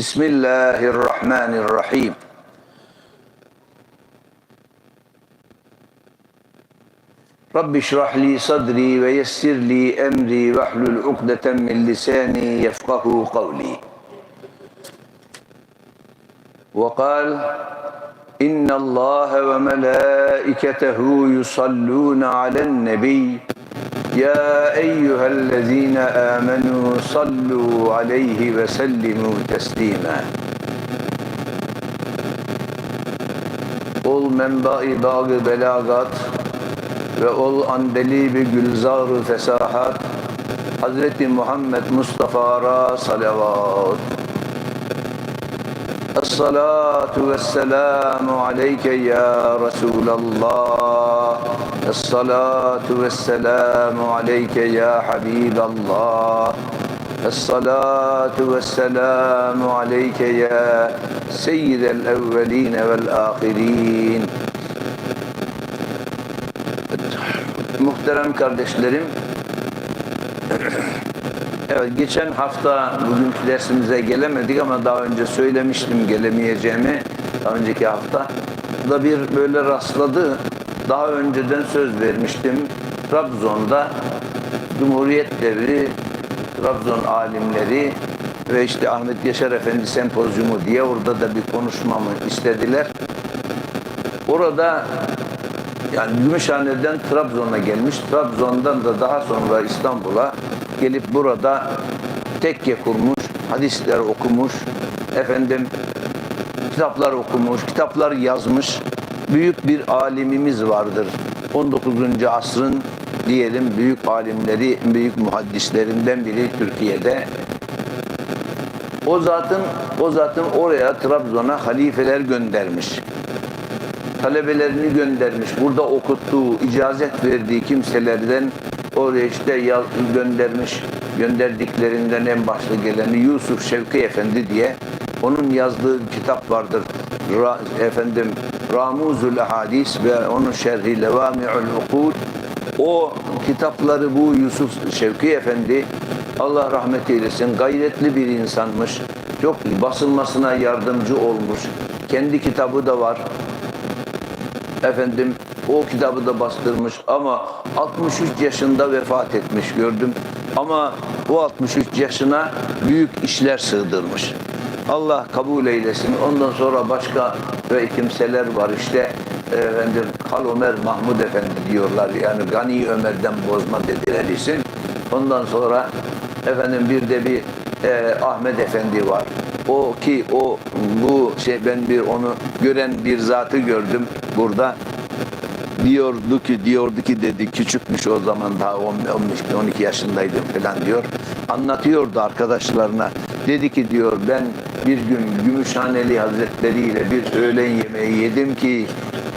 بسم الله الرحمن الرحيم رب اشرح لي صدري ويسر لي أمري واحلل عقدة من لساني يفقه قولي وقال إن الله وملائكته يصلون على النبي يا أيها الذين آمنوا صلوا عليه وسلموا تسليما Ol menba-i dağı belagat ve ol andelibi gülzar-ı fesahat Hazreti Muhammed Mustafa'ra salavat الصلاة والسلام عليك يا رسول الله الصلاة والسلام عليك يا حبيب الله الصلاة والسلام عليك يا سيد الأولين والآخرين Muhterem kardeşlerim, Evet, geçen hafta bugünkü dersimize gelemedik ama daha önce söylemiştim gelemeyeceğimi. Daha önceki hafta da bir böyle rastladı. Daha önceden söz vermiştim. Trabzon'da Cumhuriyet devri Trabzon alimleri ve işte Ahmet Yaşar Efendi sempozyumu diye orada da bir konuşmamı istediler. Orada yani Gümüşhane'den Trabzon'a gelmiş. Trabzon'dan da daha sonra İstanbul'a gelip burada tekke kurmuş, hadisler okumuş, efendim kitaplar okumuş, kitaplar yazmış. Büyük bir alimimiz vardır. 19. asrın diyelim büyük alimleri, büyük muhaddislerinden biri Türkiye'de. O zatın o zatın oraya Trabzon'a halifeler göndermiş talebelerini göndermiş. Burada okuttuğu, icazet verdiği kimselerden oraya işte göndermiş. Gönderdiklerinden en başta geleni Yusuf Şevki Efendi diye onun yazdığı kitap vardır. Ra, efendim Ramuzul Hadis ve onun şerhi Levami'ul Ukud. O kitapları bu Yusuf Şevki Efendi Allah rahmet eylesin gayretli bir insanmış. Çok basılmasına yardımcı olmuş. Kendi kitabı da var efendim o kitabı da bastırmış ama 63 yaşında vefat etmiş gördüm. Ama bu 63 yaşına büyük işler sığdırmış. Allah kabul eylesin. Ondan sonra başka ve kimseler var işte efendim Kal Ömer Mahmud Efendi diyorlar. Yani Gani Ömer'den bozma dediler isim. Ondan sonra efendim bir de bir e, Ahmet Efendi var. O ki o bu şey ben bir onu gören bir zatı gördüm burada. Diyordu ki diyordu ki dedi küçükmüş o zaman daha 15 12 yaşındaydım falan diyor. Anlatıyordu arkadaşlarına. Dedi ki diyor ben bir gün Gümüşhaneli Hazretleri ile bir öğlen yemeği yedim ki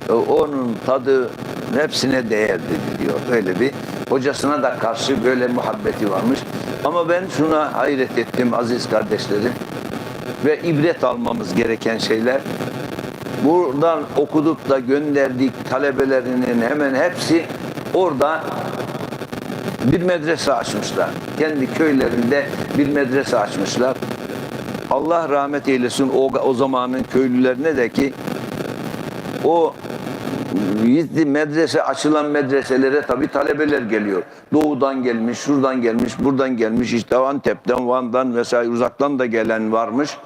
onun tadı hepsine değer dedi diyor. Böyle bir hocasına da karşı böyle muhabbeti varmış. Ama ben şuna hayret ettim aziz kardeşlerim ve ibret almamız gereken şeyler. Buradan okuduk da gönderdik talebelerinin hemen hepsi orada bir medrese açmışlar. Kendi köylerinde bir medrese açmışlar. Allah rahmet eylesin o, o zamanın köylülerine de ki o gitti medrese açılan medreselere tabi talebeler geliyor. Doğudan gelmiş, şuradan gelmiş, buradan gelmiş, işte Antep'ten, Van'dan vesaire uzaktan da gelen varmış.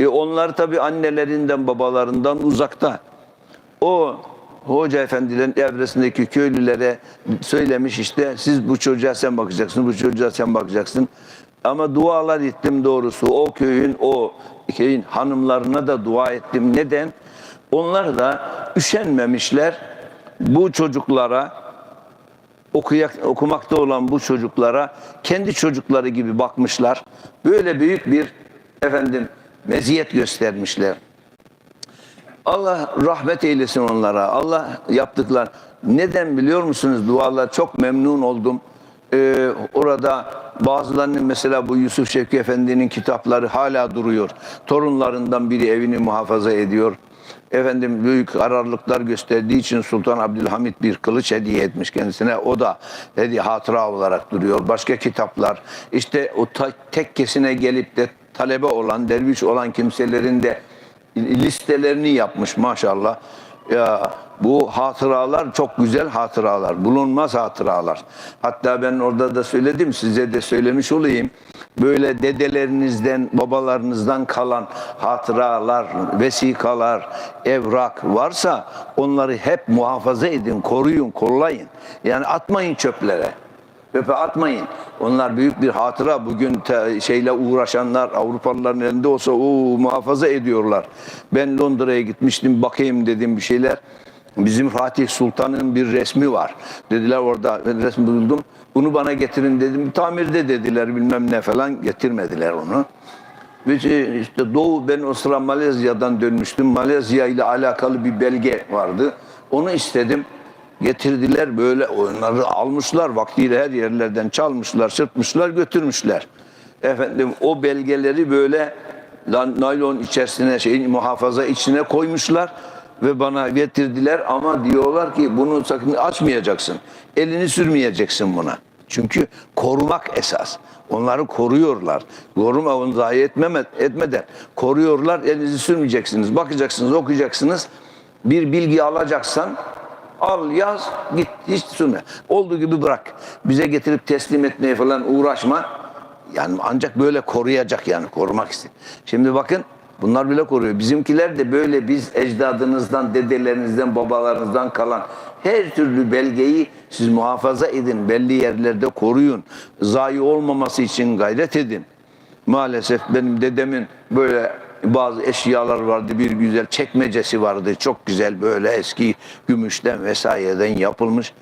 E onlar tabi annelerinden, babalarından uzakta. O hoca efendilerin evresindeki köylülere söylemiş işte siz bu çocuğa sen bakacaksın, bu çocuğa sen bakacaksın. Ama dualar ettim doğrusu o köyün, o köyün hanımlarına da dua ettim. Neden? Onlar da üşenmemişler bu çocuklara okuyak, okumakta olan bu çocuklara kendi çocukları gibi bakmışlar. Böyle büyük bir efendim meziyet göstermişler. Allah rahmet eylesin onlara. Allah yaptıklar. Neden biliyor musunuz? Dualar çok memnun oldum. Ee, orada bazılarının mesela bu Yusuf Şevki Efendi'nin kitapları hala duruyor. Torunlarından biri evini muhafaza ediyor. Efendim büyük kararlılıklar gösterdiği için Sultan Abdülhamit bir kılıç hediye etmiş kendisine. O da hediye hatıra olarak duruyor. Başka kitaplar işte o tekkesine gelip de talebe olan, derviş olan kimselerin de listelerini yapmış maşallah. Ya bu hatıralar çok güzel hatıralar, bulunmaz hatıralar. Hatta ben orada da söyledim, size de söylemiş olayım. Böyle dedelerinizden, babalarınızdan kalan hatıralar, vesikalar, evrak varsa onları hep muhafaza edin, koruyun, kollayın. Yani atmayın çöplere. Çöpe atmayın. Onlar büyük bir hatıra. Bugün te- şeyle uğraşanlar Avrupalıların elinde olsa o muhafaza ediyorlar. Ben Londra'ya gitmiştim bakayım dedim bir şeyler. Bizim Fatih Sultan'ın bir resmi var. Dediler orada ben resmi buldum. Bunu bana getirin dedim. Tamirde dediler bilmem ne falan getirmediler onu. Biz e, işte Doğu ben o sıra Malezya'dan dönmüştüm. Malezya ile alakalı bir belge vardı. Onu istedim. Getirdiler böyle onları almışlar vaktiyle her yerlerden çalmışlar, çırpmışlar, götürmüşler. Efendim o belgeleri böyle naylon içerisine şeyin muhafaza içine koymuşlar ve bana getirdiler ama diyorlar ki bunu sakın açmayacaksın. Elini sürmeyeceksin buna. Çünkü korumak esas. Onları koruyorlar. Koruma onu zayi etmeme, etmeden koruyorlar. Elinizi sürmeyeceksiniz. Bakacaksınız, okuyacaksınız. Bir bilgi alacaksan al yaz git hiç sürme. Olduğu gibi bırak. Bize getirip teslim etmeye falan uğraşma. Yani ancak böyle koruyacak yani korumak için. Şimdi bakın bunlar bile koruyor. Bizimkiler de böyle biz ecdadınızdan, dedelerinizden, babalarınızdan kalan her türlü belgeyi siz muhafaza edin. Belli yerlerde koruyun. Zayi olmaması için gayret edin. Maalesef benim dedemin böyle bazı eşyalar vardı. Bir güzel çekmecesi vardı. Çok güzel böyle eski gümüşten vesaireden yapılmış.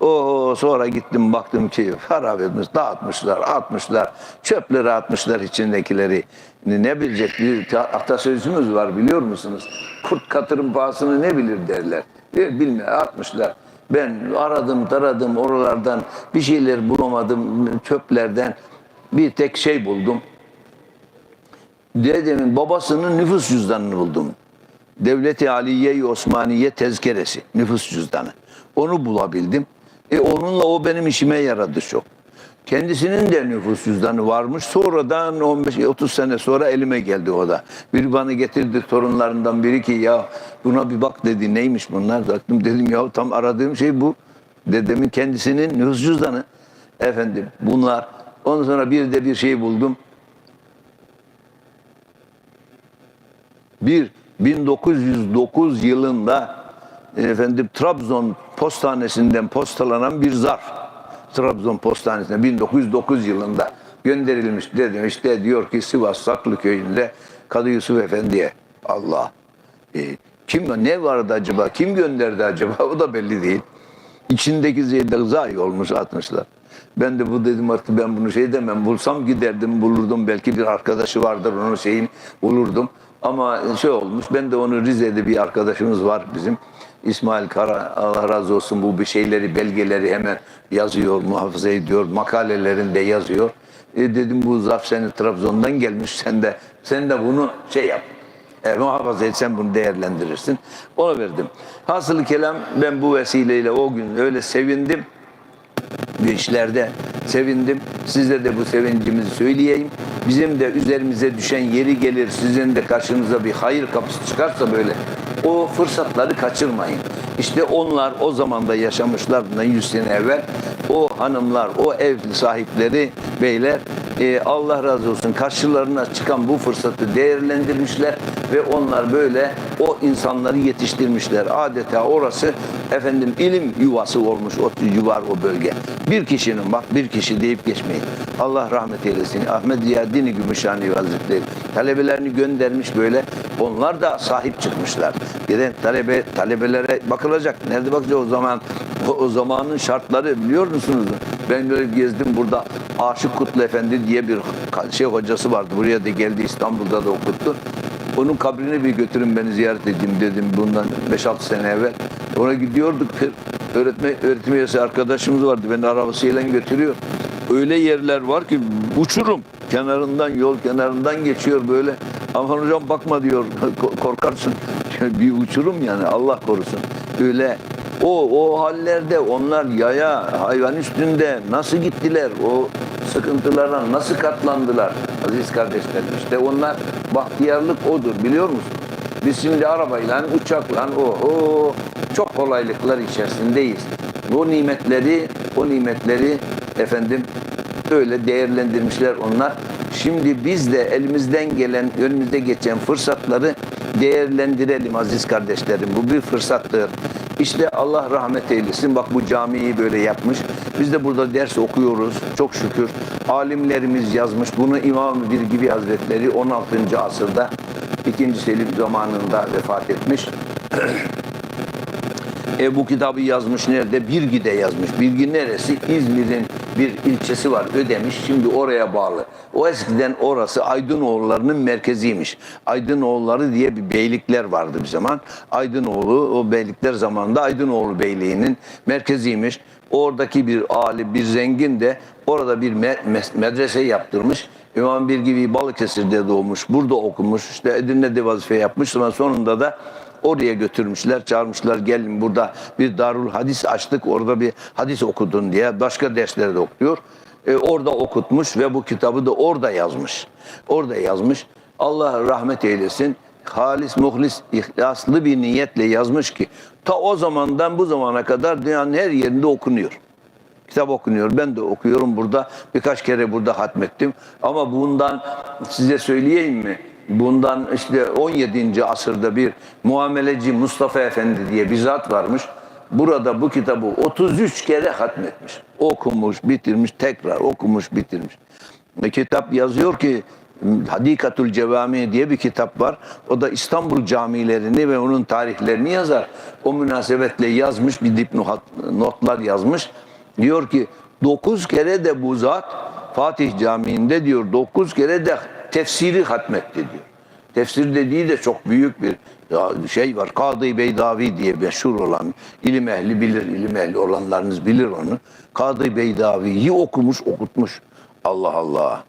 O sonra gittim baktım ki harap etmiş, dağıtmışlar, atmışlar, çöplere atmışlar içindekileri. Ne bilecek bir ta- atasözümüz var biliyor musunuz? Kurt katırın pahasını ne bilir derler. Bilmiyor atmışlar. Ben aradım taradım oralardan bir şeyler bulamadım çöplerden. Bir tek şey buldum. Dedemin babasının nüfus cüzdanını buldum. Devleti Aliye-i Osmaniye tezkeresi, nüfus cüzdanı. Onu bulabildim. E onunla o benim işime yaradı çok. Kendisinin de nüfus cüzdanı varmış. Sonradan 15-30 sene sonra elime geldi o da. Bir bana getirdi torunlarından biri ki ya buna bir bak dedi. Neymiş bunlar? Baktım dedim ya tam aradığım şey bu. Dedemin kendisinin nüfus cüzdanı. Efendim bunlar. Ondan sonra bir de bir şey buldum. Bir 1909 yılında efendim Trabzon postanesinden postalanan bir zarf. Trabzon postanesine 1909 yılında gönderilmiş dedim işte diyor ki Sivas Saklı köyünde Kadı Yusuf Efendi'ye Allah e, kim ne vardı acaba kim gönderdi acaba o da belli değil. İçindeki zeyde zayi olmuş atmışlar. Ben de bu dedim artık ben bunu şey demem. Bulsam giderdim bulurdum. Belki bir arkadaşı vardır onun şeyin bulurdum. Ama şey olmuş. Ben de onu Rize'de bir arkadaşımız var bizim. İsmail Kara Allah razı olsun bu bir şeyleri belgeleri hemen yazıyor, muhafaza ediyor. Makalelerinde yazıyor. E dedim bu zarf senin Trabzon'dan gelmiş. Sen de sen de bunu şey yap. E, muhafaza etsen bunu değerlendirirsin. Ona verdim. Hasılı kelam ben bu vesileyle o gün öyle sevindim. Bu işlerde sevindim. Size de bu sevincimizi söyleyeyim. Bizim de üzerimize düşen yeri gelir. Sizin de karşınıza bir hayır kapısı çıkarsa böyle o fırsatları kaçırmayın. İşte onlar o zamanda yaşamışlar bundan 100 sene evvel. O hanımlar, o ev sahipleri, beyler e, Allah razı olsun karşılarına çıkan bu fırsatı değerlendirmişler ve onlar böyle o insanları yetiştirmişler. Adeta orası efendim ilim yuvası olmuş o yuvar o bölge. Bir kişinin bak bir kişi deyip geçmeyin. Allah rahmet eylesin. Ahmet Ziyadini Gümüşhane Hazretleri talebelerini göndermiş böyle. Onlar da sahip çıkmışlar. Gelen talebe talebelere bakılacak. Nerede bakacak o zaman? O, o zamanın şartları biliyor musunuz? Ben böyle gezdim burada Aşık Kutlu Efendi diye bir şey hocası vardı. Buraya da geldi İstanbul'da da okuttu. Onun kabrini bir götürün beni ziyaret edeyim dedim bundan 5-6 sene evvel. Ona gidiyorduk. Öğretme, öğretim üyesi arkadaşımız vardı. Beni arabasıyla götürüyor. Öyle yerler var ki uçurum. Kenarından, yol kenarından geçiyor böyle. Aman hocam bakma diyor. Korkarsın. Bir uçurum yani Allah korusun. Öyle o o hallerde onlar yaya hayvan üstünde nasıl gittiler? O sıkıntılara nasıl katlandılar aziz kardeşlerim? İşte onlar bahtiyarlık odur biliyor musun? Biz şimdi arabayla, uçakla o, o çok kolaylıklar içerisindeyiz. Bu nimetleri, o nimetleri efendim öyle değerlendirmişler onlar. Şimdi biz de elimizden gelen, önümüzde geçen fırsatları değerlendirelim aziz kardeşlerim. Bu bir fırsattır. İşte Allah rahmet eylesin. Bak bu camiyi böyle yapmış. Biz de burada ders okuyoruz. Çok şükür. Alimlerimiz yazmış. Bunu İmam Bir gibi Hazretleri 16. asırda 2. Selim zamanında vefat etmiş. E, bu kitabı yazmış nerede? Birgi'de yazmış. Birgi neresi? İzmir'in bir ilçesi var Ödemiş. Şimdi oraya bağlı. O eskiden orası Aydınoğullarının merkeziymiş. Aydınoğulları diye bir beylikler vardı bir zaman. Aydınoğlu o beylikler zamanında Aydınoğlu Beyliği'nin merkeziymiş. Oradaki bir ali, bir zengin de orada bir medrese yaptırmış. İmam Bir gibi Balıkesir'de doğmuş. Burada okumuş. İşte Edirne'de vazife yapmış. Sonra sonunda da Oraya götürmüşler, çağırmışlar gelin burada bir darul hadis açtık orada bir hadis okudun diye başka derslerde okuyor. E, orada okutmuş ve bu kitabı da orada yazmış. Orada yazmış. Allah rahmet eylesin. Halis, muhlis, ihlaslı bir niyetle yazmış ki ta o zamandan bu zamana kadar dünyanın her yerinde okunuyor. Kitap okunuyor. Ben de okuyorum burada. Birkaç kere burada hatmettim. Ama bundan size söyleyeyim mi? Bundan işte 17. asırda bir muameleci Mustafa Efendi diye bir zat varmış. Burada bu kitabı 33 kere hatmetmiş. Okumuş, bitirmiş, tekrar okumuş, bitirmiş. Ve kitap yazıyor ki Hadikatul Cevami diye bir kitap var. O da İstanbul camilerini ve onun tarihlerini yazar. O münasebetle yazmış bir dipnot notlar yazmış. Diyor ki dokuz kere de bu zat Fatih Camii'nde diyor dokuz kere de tefsiri hatmetti diyor. Tefsir dediği de çok büyük bir şey var. Kadı Beydavi diye meşhur olan ilim ehli bilir, ilim ehli olanlarınız bilir onu. Kadı Beydavi'yi okumuş, okutmuş. Allah Allah.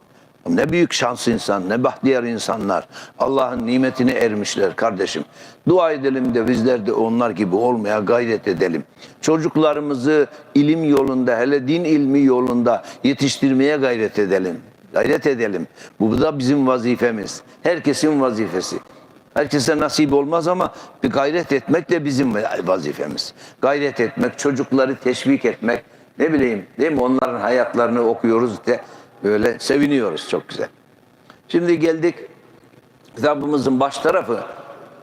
Ne büyük şans insan, ne bahtiyar insanlar. Allah'ın nimetine ermişler kardeşim. Dua edelim de bizler de onlar gibi olmaya gayret edelim. Çocuklarımızı ilim yolunda, hele din ilmi yolunda yetiştirmeye gayret edelim. Gayret edelim. Bu da bizim vazifemiz. Herkesin vazifesi. Herkese nasip olmaz ama bir gayret etmek de bizim vazifemiz. Gayret etmek, çocukları teşvik etmek, ne bileyim değil mi? Onların hayatlarını okuyoruz de böyle seviniyoruz çok güzel. Şimdi geldik kitabımızın baş tarafı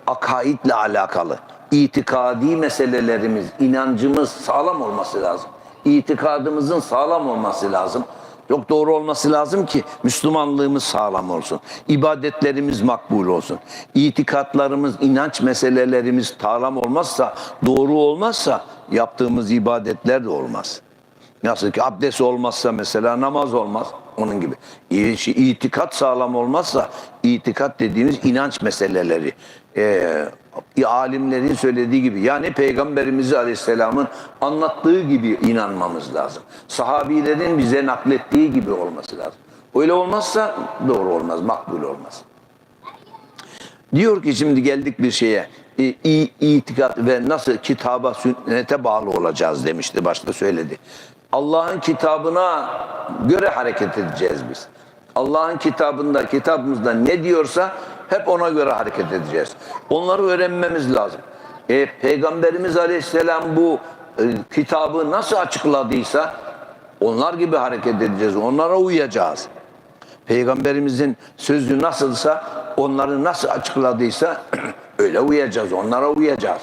akaidle alakalı. İtikadi meselelerimiz, inancımız sağlam olması lazım. İtikadımızın sağlam olması lazım. Çok doğru olması lazım ki Müslümanlığımız sağlam olsun. İbadetlerimiz makbul olsun. İtikatlarımız, inanç meselelerimiz sağlam olmazsa, doğru olmazsa yaptığımız ibadetler de olmaz. Nasıl ki abdest olmazsa mesela namaz olmaz. Onun gibi. İ- İtikat sağlam olmazsa itikat dediğimiz inanç meseleleri. Ee, alimlerin söylediği gibi yani Peygamberimiz Aleyhisselam'ın anlattığı gibi inanmamız lazım. Sahabilerin bize naklettiği gibi olması lazım. Öyle olmazsa doğru olmaz, makbul olmaz. Diyor ki şimdi geldik bir şeye. İ, i- itikat ve nasıl kitaba, sünnete bağlı olacağız demişti başta söyledi. Allah'ın kitabına göre hareket edeceğiz biz. Allah'ın kitabında, kitabımızda ne diyorsa hep ona göre hareket edeceğiz. Onları öğrenmemiz lazım. E, Peygamberimiz Aleyhisselam bu e, kitabı nasıl açıkladıysa onlar gibi hareket edeceğiz. Onlara uyacağız. Peygamberimizin sözü nasılsa, onları nasıl açıkladıysa öyle uyacağız, onlara uyacağız.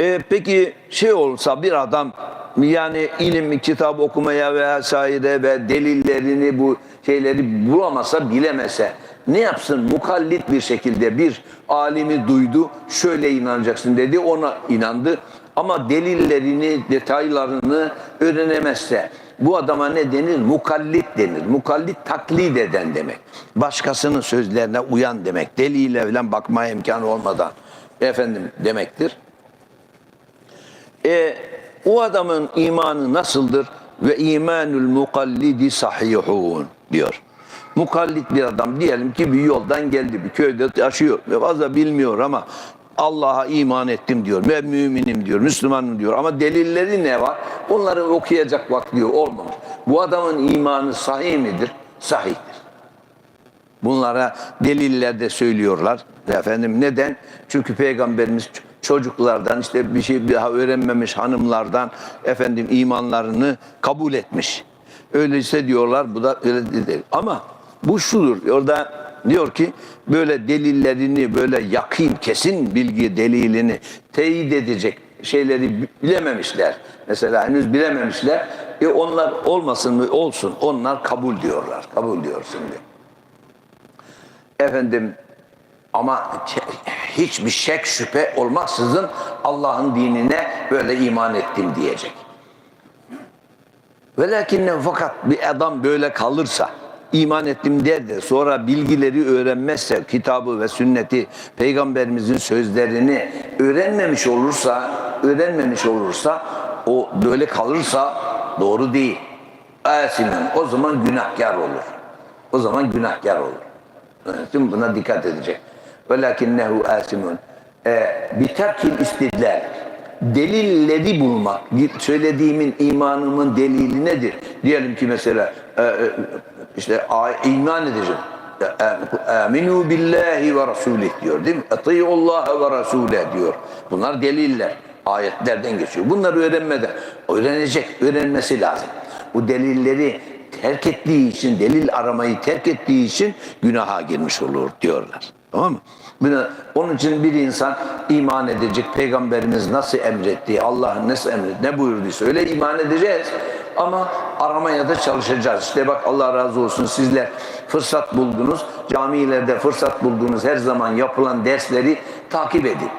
E, peki şey olsa bir adam yani ilim, kitap okumaya vesaire ve delillerini bu şeyleri bulamasa, bilemese ne yapsın? Mukallit bir şekilde bir alimi duydu, şöyle inanacaksın dedi, ona inandı. Ama delillerini, detaylarını öğrenemezse bu adama ne denir? Mukallit denir. Mukallit taklit eden demek. Başkasının sözlerine uyan demek. Deliyle falan bakmaya imkanı olmadan efendim demektir. E, o adamın imanı nasıldır? Ve imanul mukallidi sahihun diyor. Mukallit bir adam diyelim ki bir yoldan geldi bir köyde yaşıyor ve fazla bilmiyor ama Allah'a iman ettim diyor. Ben müminim diyor, Müslümanım diyor. Ama delilleri ne var? Onları okuyacak vakti yok, olmamış. Bu adamın imanı sahih midir? Sahihtir. Bunlara deliller de söylüyorlar. Efendim neden? Çünkü peygamberimiz çocuklardan işte bir şey daha öğrenmemiş hanımlardan efendim imanlarını kabul etmiş. Öyleyse diyorlar bu da öyle değil. Ama bu şudur. Orada diyor ki böyle delillerini böyle yakın kesin bilgi delilini teyit edecek şeyleri bilememişler. Mesela henüz bilememişler. E onlar olmasın mı olsun. Onlar kabul diyorlar. Kabul diyor şimdi. Efendim ama hiçbir şek şüphe olmaksızın Allah'ın dinine böyle iman ettim diyecek. Ve lakinne fakat bir adam böyle kalırsa iman ettim der de sonra bilgileri öğrenmezse kitabı ve sünneti peygamberimizin sözlerini öğrenmemiş olursa öğrenmemiş olursa o böyle kalırsa doğru değil. Asimin o zaman günahkar olur. O zaman günahkar olur. Şimdi buna dikkat edecek. Velakinnehu asimun. E, biterkil istidlal. Delilleri bulmak. Söylediğimin, imanımın delili nedir? Diyelim ki mesela e, e, işte iman edeceğim. Aminu billahi ve rasulih diyor değil mi? Ati'ullaha ve rasuleh diyor. Bunlar deliller. Ayetlerden geçiyor. Bunları öğrenmeden öğrenecek, öğrenmesi lazım. Bu delilleri terk ettiği için, delil aramayı terk ettiği için günaha girmiş olur diyorlar. Tamam mı? Onun için bir insan iman edecek, Peygamberimiz nasıl emretti, Allah nasıl emretti, ne buyurduysa öyle iman edeceğiz. Ama aramaya da çalışacağız. İşte bak Allah razı olsun sizler fırsat buldunuz. Camilerde fırsat bulduğunuz her zaman yapılan dersleri takip edin.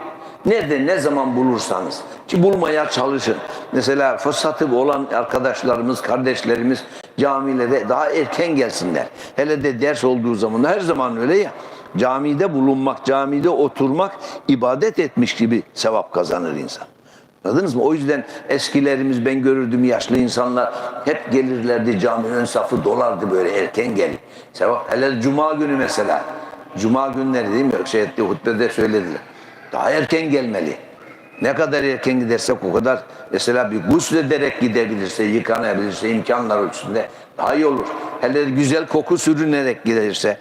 Nerede ne zaman bulursanız ki bulmaya çalışın. Mesela fırsatı olan arkadaşlarımız, kardeşlerimiz camilere daha erken gelsinler. Hele de ders olduğu zaman her zaman öyle ya. Camide bulunmak, camide oturmak ibadet etmiş gibi sevap kazanır insan. Anladınız mı? O yüzden eskilerimiz ben görürdüm yaşlı insanlar hep gelirlerdi cami ön safı dolardı böyle erken gelip. Sevap hele cuma günü mesela. Cuma günleri değil mi? Şeyde hutbede söylediler. Daha erken gelmeli. Ne kadar erken gidersek o kadar mesela bir guslederek gidebilirse, yıkanabilirse imkanlar ölçüsünde daha iyi olur. Hele güzel koku sürünerek giderse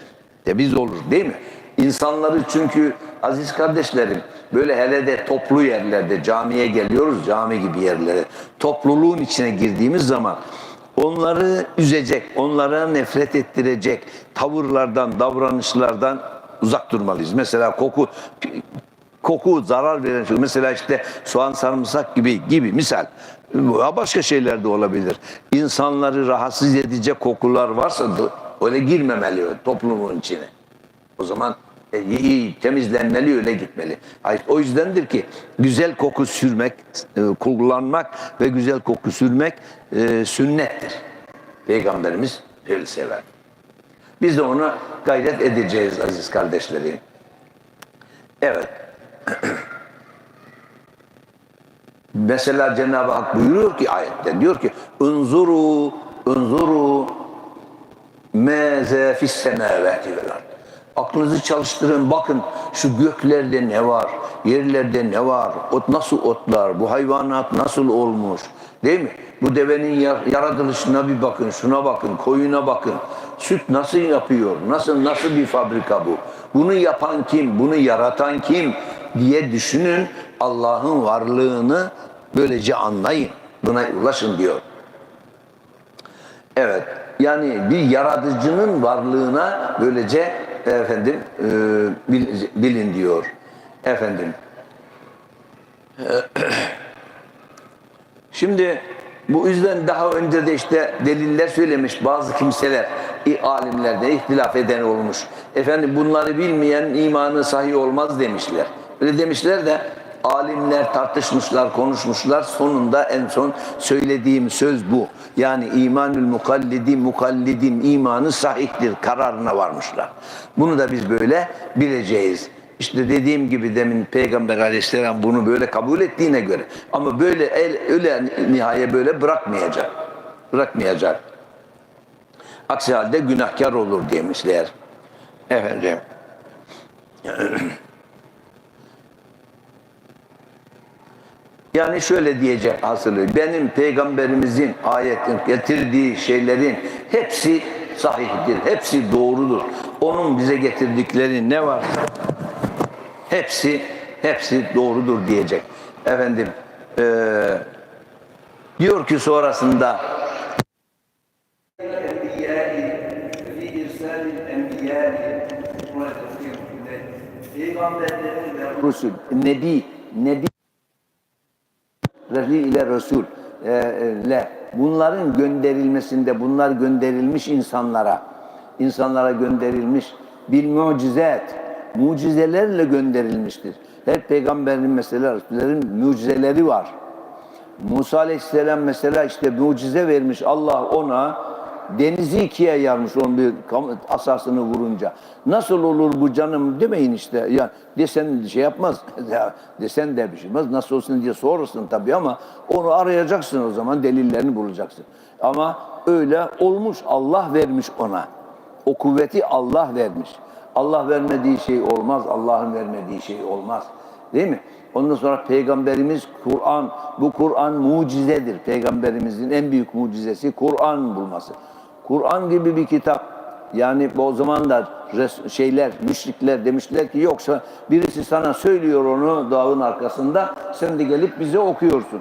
de biz olur değil mi? İnsanları çünkü aziz kardeşlerim böyle hele de toplu yerlerde camiye geliyoruz cami gibi yerlere topluluğun içine girdiğimiz zaman onları üzecek, onlara nefret ettirecek tavırlardan, davranışlardan uzak durmalıyız. Mesela koku koku zarar veren şey. Mesela işte soğan sarımsak gibi gibi misal. Başka şeyler de olabilir. İnsanları rahatsız edecek kokular varsa öyle girmemeli toplumun içine. O zaman iyi temizlenmeli öyle gitmeli. Hayır, O yüzdendir ki güzel koku sürmek, e, kullanmak ve güzel koku sürmek e, sünnettir. Peygamberimiz öyle sever. Biz de ona gayret edeceğiz aziz kardeşlerim. Evet. Mesela Cenab-ı Hak buyuruyor ki ayette diyor ki unzuru unzuru meze fis semavati vel ard. Aklınızı çalıştırın bakın şu göklerde ne var, yerlerde ne var, ot nasıl otlar, bu hayvanat nasıl olmuş değil mi? Bu devenin yaratılışına bir bakın, şuna bakın, koyuna bakın. Süt nasıl yapıyor, nasıl nasıl bir fabrika bu? Bunu yapan kim, bunu yaratan kim diye düşünün. Allah'ın varlığını böylece anlayın. Buna ulaşın diyor. Evet. Yani bir yaratıcının varlığına böylece efendim e, bilin diyor. Efendim. Şimdi bu yüzden daha önce de işte deliller söylemiş bazı kimseler, alimlerde ihtilaf eden olmuş. Efendim bunları bilmeyen imanı sahih olmaz demişler. Öyle demişler de alimler tartışmışlar, konuşmuşlar. Sonunda en son söylediğim söz bu. Yani imanül mukallidi, mukallidin imanı sahihtir kararına varmışlar. Bunu da biz böyle bileceğiz. İşte dediğim gibi demin Peygamber aleyhisselam bunu böyle kabul ettiğine göre. Ama böyle el, öyle nihaye böyle bırakmayacak. Bırakmayacak. Aksi halde günahkar olur demişler. Efendim. Yani şöyle diyecek asılı. Benim peygamberimizin ayetin getirdiği şeylerin hepsi sahihtir. Hepsi doğrudur. Onun bize getirdikleri ne varsa hepsi hepsi doğrudur diyecek. Efendim eee, diyor ki sonrasında Resul, Nebi, Nebi Resul ile Resul e, e, le bunların gönderilmesinde bunlar gönderilmiş insanlara insanlara gönderilmiş bil mucizet mucizelerle gönderilmiştir. Her peygamberin mesela Resullerin mucizeleri var. Musa Aleyhisselam mesela işte mucize vermiş Allah ona denizi ikiye yarmış onun bir asasını vurunca. Nasıl olur bu canım demeyin işte. Ya desen şey yapmaz. ya desen de bir şey yapmaz. Nasıl olsun diye sorursun tabii ama onu arayacaksın o zaman delillerini bulacaksın. Ama öyle olmuş. Allah vermiş ona. O kuvveti Allah vermiş. Allah vermediği şey olmaz. Allah'ın vermediği şey olmaz. Değil mi? Ondan sonra Peygamberimiz Kur'an, bu Kur'an mucizedir. Peygamberimizin en büyük mucizesi Kur'an bulması. Kur'an gibi bir kitap, yani o zamanlar res- şeyler, müşrikler demişler ki yoksa birisi sana söylüyor onu dağın arkasında, sen de gelip bize okuyorsun.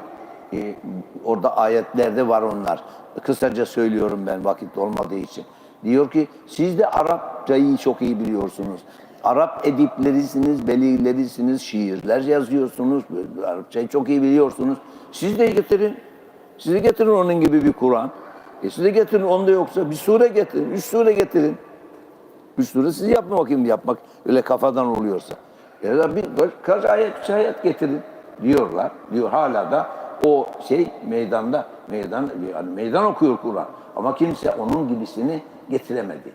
Ee, orada ayetlerde var onlar. Kısaca söylüyorum ben vakit olmadığı için. Diyor ki siz de Arapçayı çok iyi biliyorsunuz. Arap ediplerisiniz, belilerisiniz, şiirler yazıyorsunuz, Arapçayı çok iyi biliyorsunuz. Siz de getirin. Siz de getirin onun gibi bir Kur'an. E siz de getirin, onda yoksa bir sure getirin, üç sure getirin. Üç sure siz yapın bakayım yapmak öyle kafadan oluyorsa. Ya da bir kaç ayet, üç ayet getirin diyorlar. Diyor hala da o şey meydanda, meydan, yani meydan okuyor Kur'an. Ama kimse onun gibisini getiremedi.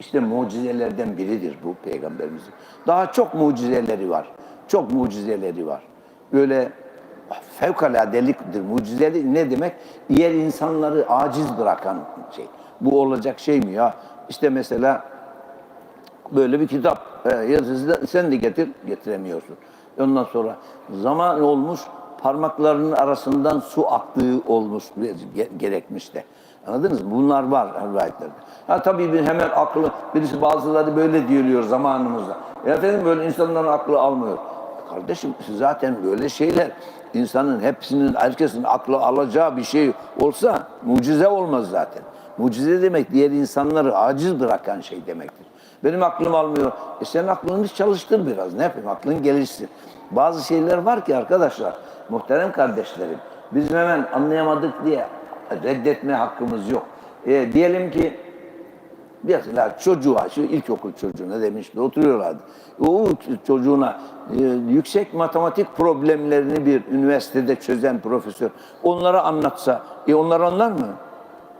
İşte mucizelerden biridir bu peygamberimizin. Daha çok mucizeleri var. Çok mucizeleri var. Böyle fevkaladeliktir. Mucizeli ne demek? Diğer insanları aciz bırakan şey. Bu olacak şey mi ya? İşte mesela böyle bir kitap yazısı sen de getir, getiremiyorsun. Ondan sonra zaman olmuş, parmaklarının arasından su aktığı olmuş, ge- gerekmiş de. Anladınız mı? Bunlar var rivayetlerde. Ha tabii bir hemen aklı, birisi bazıları böyle diyor zamanımızda. E efendim böyle insanların aklı almıyor. Kardeşim zaten böyle şeyler insanın hepsinin, herkesin aklı alacağı bir şey olsa mucize olmaz zaten. Mucize demek diğer insanları aciz bırakan şey demektir. Benim aklım almıyor. E senin aklını çalıştır biraz. Ne yapayım? Aklın gelişsin. Bazı şeyler var ki arkadaşlar, muhterem kardeşlerim, biz hemen anlayamadık diye reddetme hakkımız yok. E, diyelim ki Mesela çocuğa, şu ilkokul çocuğuna demişti, oturuyorlardı. O çocuğuna e, yüksek matematik problemlerini bir üniversitede çözen profesör onlara anlatsa, e onlar anlar mı?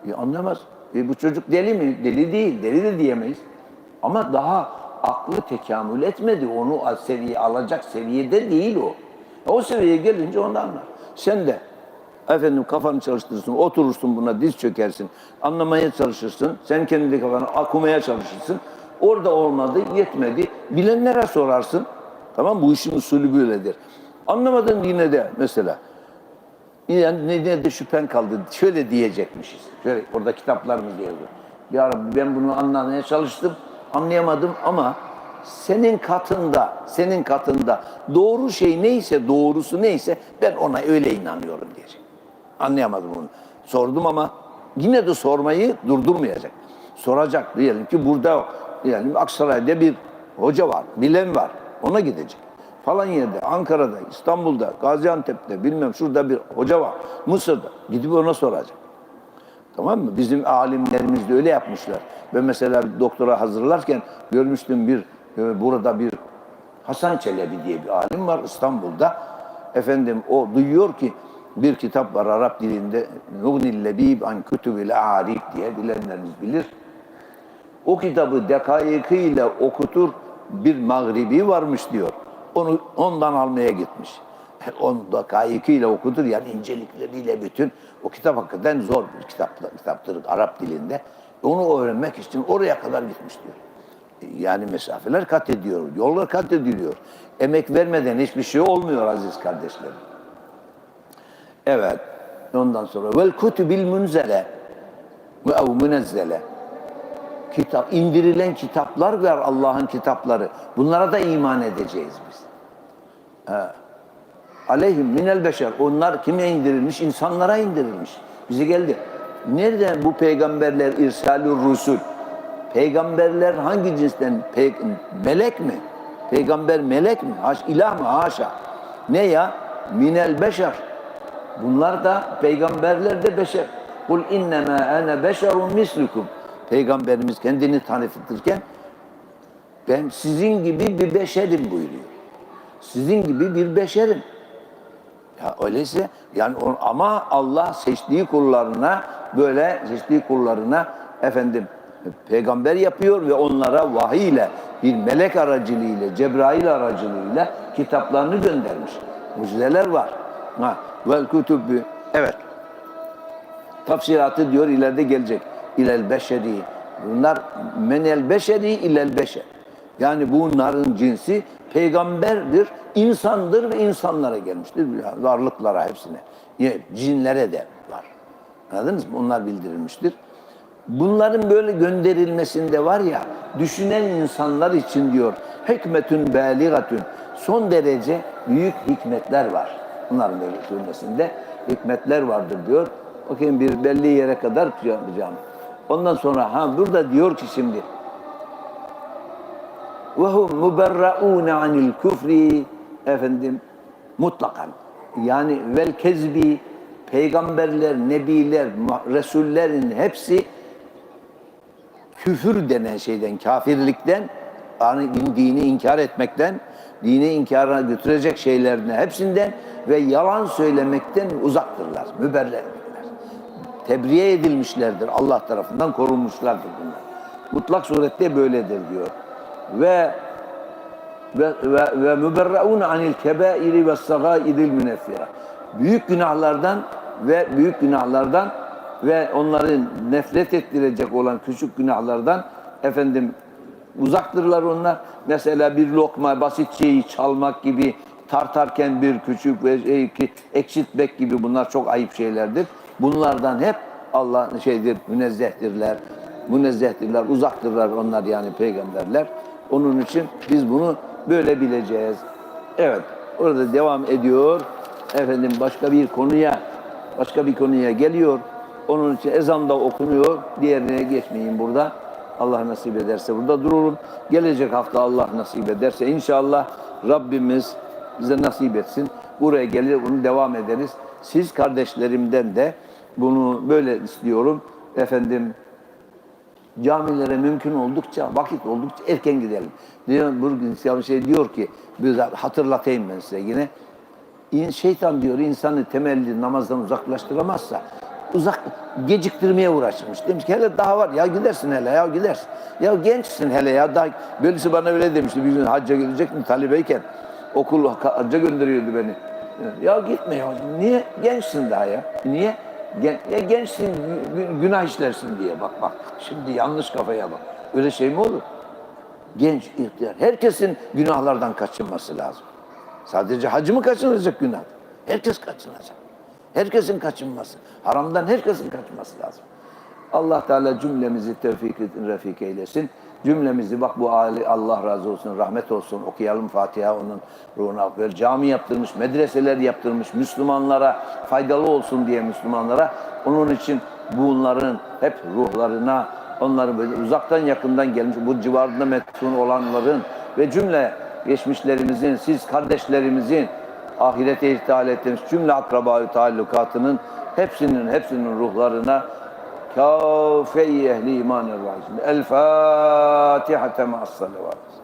E anlamaz. E bu çocuk deli mi? Deli değil, deli de diyemeyiz. Ama daha aklı tekamül etmedi. Onu seviye alacak seviyede değil o. O seviyeye gelince onu anlar. Sen de Efendim kafanı çalıştırırsın, oturursun buna, diz çökersin, anlamaya çalışırsın, sen kendi kafanı okumaya çalışırsın. Orada olmadı, yetmedi. Bilenlere sorarsın. Tamam Bu işin usulü böyledir. Anlamadın yine de mesela. Yani ne, ne de şüphen kaldı. Şöyle diyecekmişiz. Şöyle orada kitaplarımız yazıyor. Ya Rabbi ben bunu anlamaya çalıştım, anlayamadım ama senin katında, senin katında doğru şey neyse, doğrusu neyse ben ona öyle inanıyorum diyecek. Anlayamadım onu. Sordum ama yine de sormayı durdurmayacak. Soracak diyelim ki burada diyelim Aksaray'da bir hoca var, bilen var. Ona gidecek. Falan yerde, Ankara'da, İstanbul'da, Gaziantep'te bilmem şurada bir hoca var. Mısır'da. Gidip ona soracak. Tamam mı? Bizim alimlerimiz de öyle yapmışlar. Ben mesela doktora hazırlarken görmüştüm bir e, burada bir Hasan Çelebi diye bir alim var İstanbul'da. Efendim o duyuyor ki bir kitap var Arap dilinde Nugnil Lebib an Kütübil Arif diye bilenleriniz bilir. O kitabı dekayıkıyla okutur bir mağribi varmış diyor. Onu ondan almaya gitmiş. Onu dakayıkıyla okutur yani incelikleriyle bütün. O kitap hakikaten zor bir kitap, kitaptır Arap dilinde. Onu öğrenmek için oraya kadar gitmiş diyor. Yani mesafeler kat ediyor, yollar kat ediliyor. Emek vermeden hiçbir şey olmuyor aziz kardeşlerim. Evet. Ondan sonra vel kutubil munzele ve ev münezzele. Kitap, indirilen kitaplar var Allah'ın kitapları. Bunlara da iman edeceğiz biz. Aleyhim minel beşer. Onlar kime indirilmiş? İnsanlara indirilmiş. Bize geldi. Nereden bu peygamberler irsalü rusul? Peygamberler hangi cinsten? Pe- melek mi? Peygamber melek mi? Haş, ilah mı? Haşa. Ne ya? Minel beşer. Bunlar da peygamberler de beşer. Kul innema ene beşerun mislukum. Peygamberimiz kendini tanıtırken ben sizin gibi bir beşerim buyuruyor. Sizin gibi bir beşerim. Ya öyleyse yani ama Allah seçtiği kullarına böyle seçtiği kullarına efendim peygamber yapıyor ve onlara vahiy ile bir melek aracılığıyla Cebrail aracılığıyla kitaplarını göndermiş. Mucizeler var. Ha, vel kutubü. Evet. Tafsiratı diyor ileride gelecek. İlel beşeri. Bunlar menel beşeri ilel beşer. Yani bunların cinsi peygamberdir, insandır ve insanlara gelmiştir. Varlıklara hepsine. Cinlere de var. Anladınız mı? Onlar bildirilmiştir. Bunların böyle gönderilmesinde var ya, düşünen insanlar için diyor, hikmetün beligatün, son derece büyük hikmetler var. Bunların böyle söylemesinde hikmetler vardır diyor. Bakayım bir belli yere kadar yapacağım. Ondan sonra ha burada diyor ki şimdi ve hum muberraun anil küfri efendim mutlakan. Yani vel kezbi peygamberler, nebiler, resullerin hepsi küfür denen şeyden, kafirlikten, dini inkar etmekten, dini inkara götürecek şeylerine hepsinden ve yalan söylemekten uzaktırlar, müberrerdirler. Tebriye edilmişlerdir, Allah tarafından korunmuşlardır bunlar. Mutlak surette böyledir diyor. Ve ve ve, ve müberraun anil kebairi ve sagairil müneffira. Büyük günahlardan ve büyük günahlardan ve onların nefret ettirecek olan küçük günahlardan efendim uzaktırlar onlar. Mesela bir lokma basit şeyi çalmak gibi tartarken bir küçük ve şey eksiltmek gibi bunlar çok ayıp şeylerdir. Bunlardan hep Allah şeydir münezzehtirler. Münezzehtirler, uzaktırlar onlar yani peygamberler. Onun için biz bunu böyle bileceğiz. Evet, orada devam ediyor. Efendim başka bir konuya, başka bir konuya geliyor. Onun için ezan da okunuyor. Diğerine geçmeyin burada. Allah nasip ederse burada dururum. Gelecek hafta Allah nasip ederse inşallah Rabbimiz bize nasip etsin. Buraya gelir bunu devam ederiz. Siz kardeşlerimden de bunu böyle istiyorum. Efendim camilere mümkün oldukça, vakit oldukça erken gidelim. Diyor, bugün şey diyor ki, hatırlatayım ben size yine. İn- Şeytan diyor insanı temelli namazdan uzaklaştıramazsa uzak geciktirmeye uğraşmış. Demiş ki hele daha var ya gidersin hele ya gidersin. Ya gençsin hele ya daha birisi bana öyle demişti bir gün hacca gidecektim talebeyken okul hacca gönderiyordu beni. Ya gitme ya niye gençsin daha ya niye? Gen, ya gençsin gü- günah işlersin diye bak bak şimdi yanlış kafaya bak. Öyle şey mi olur? Genç, ihtiyar. Herkesin günahlardan kaçınması lazım. Sadece hacı mı kaçınacak günah? Herkes kaçınacak. Herkesin kaçınması. Haramdan herkesin kaçması lazım. Allah Teala cümlemizi tevfik refik eylesin. Cümlemizi bak bu Ali Allah razı olsun, rahmet olsun. Okuyalım Fatiha onun ruhuna. Böyle cami yaptırmış, medreseler yaptırmış. Müslümanlara faydalı olsun diye Müslümanlara. Onun için bunların hep ruhlarına, onları böyle uzaktan yakından gelmiş, bu civarında metfun olanların ve cümle geçmişlerimizin, siz kardeşlerimizin ahirete ihtihal ettiğimiz cümle akrabayı taallukatının hepsinin hepsinin ruhlarına kâfe-i ehli rahim. El Fatiha ma'as salavat.